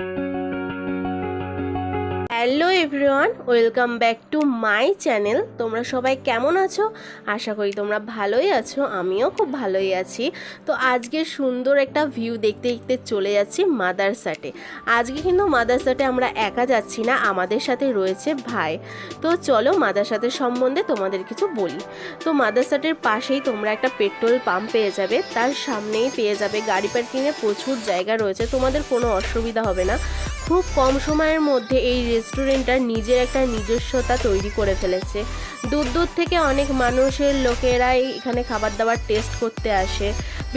Thank you. Hello everyone, welcome back to my channel. তোমরা সবাই কেমন আছো? আশা করি তোমরা ভালোই আছো, আমিও খুব ভালোই আছি। তো আজকে সুন্দর একটা ভিউ দেখতে দেখতে চলে যাচ্ছি মাদারসাটে আজকে কিন্তু মাদারসাটে আমরা একা যাচ্ছি না, আমাদের সাথে রয়েছে ভাই। তো চলো মাদারসাটের সম্বন্ধে তোমাদের কিছু বলি। তো মাদারসাটের পাশেই তোমরা একটা পেট্রোল পাম্প পেয়ে যাবে, তার সামনেই পেয়ে যাবে, গাড়ি পার্কিংয়ে প্রচুর জায়গা রয়েছে, তোমাদের কোনো অসুবিধা হবে না। খুব কম সময়ের মধ্যে এই রেস্টুরেন্টটা নিজের একটা নিজস্বতা তৈরি করে ফেলেছে। দূর দূর থেকে অনেক মানুষের লোকেরাই এখানে খাবার দাবার টেস্ট করতে আসে।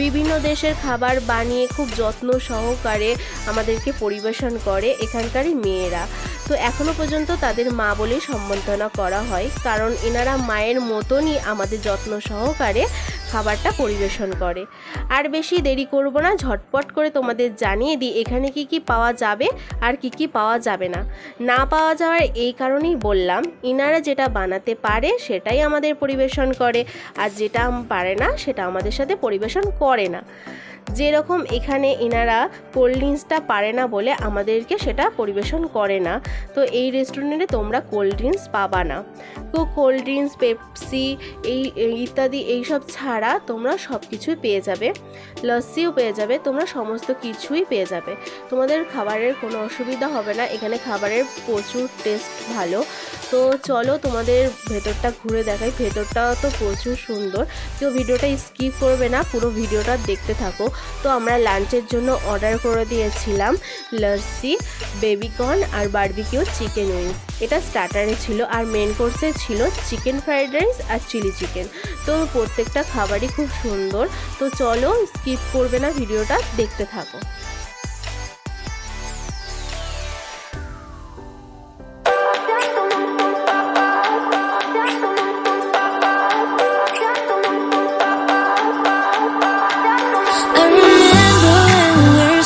বিভিন্ন দেশের খাবার বানিয়ে খুব যত্ন সহকারে আমাদেরকে পরিবেশন করে এখানকারই মেয়েরা। তো এখনও পর্যন্ত তাদের মা বলেই সম্বোধনা করা হয়, কারণ এনারা মায়ের মতনই আমাদের যত্ন সহকারে খাবারটা পরিবেশন করে। আর বেশি দেরি করব না, ঝটপট করে তোমাদের জানিয়ে দিই, এখানে কি কি পাওয়া যাবে আর কি কি পাওয়া যাবে না। না পাওয়া যাওয়ার এই কারণেই বললাম ইনারা যেটা বানাতে পারে সেটাই আমাদের পরিবেশন করে, আর যেটা পারে না সেটা আমাদের সাথে পরিবেশন করে না। যেরকম এখানে এনারা কোল্ড ড্রিঙ্কসটা পারে না বলে আমাদেরকে সেটা পরিবেশন করে না। তো এই রেস্টুরেন্টে তোমরা কোল্ড ড্রিঙ্কস পাবা না। তো কোল্ড ড্রিঙ্কস পেপসি এই ইত্যাদি, এইসব ছাড়া তোমরা সব কিছুই পেয়ে যাবে। লস্যিও পেয়ে যাবে, তোমরা সমস্ত কিছুই পেয়ে যাবে। তোমাদের খাবারের কোনো অসুবিধা হবে না, এখানে খাবারের প্রচুর টেস্ট ভালো। তো চলো তোমাদের ভেতরটা ঘুরে দেখাই, ভেতরটা তো প্রচুর সুন্দর। কেউ ভিডিওটা স্কিপ করবে না, পুরো ভিডিওটা দেখতে থাকো। তো আমরা লাঞ্চের জন্য অর্ডার করে দিয়েছিলাম লস্যি বেবিকর্ন আর বার্বিকিউ চিকেন উইংস। এটা স্টার্টারে ছিল আর মেন কোর্সে ছিল চিকেন ফ্রাইড রাইস আর চিলি চিকেন। তো প্রত্যেকটা খাবারই খুব সুন্দর। তো চলো স্কিপ করবে না, ভিডিওটা দেখতে থাকো।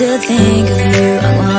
Still think of you.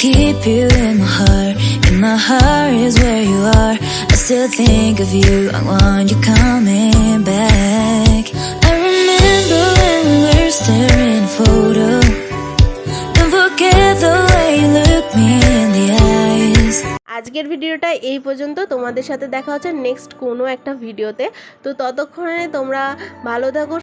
Keep you in my heart. In my heart is where you are. I still think of you. I want you coming back. I remember when we were staring at a photo. Don't forget the way you look me in the eyes. আজকের ভিডিওটা এই পর্যন্ত তোমাদের সাথে দেখা হচ্ছে next কোনো একটা ভিডিওতে তো ততক্ষণে তোমরা ভালো থাকো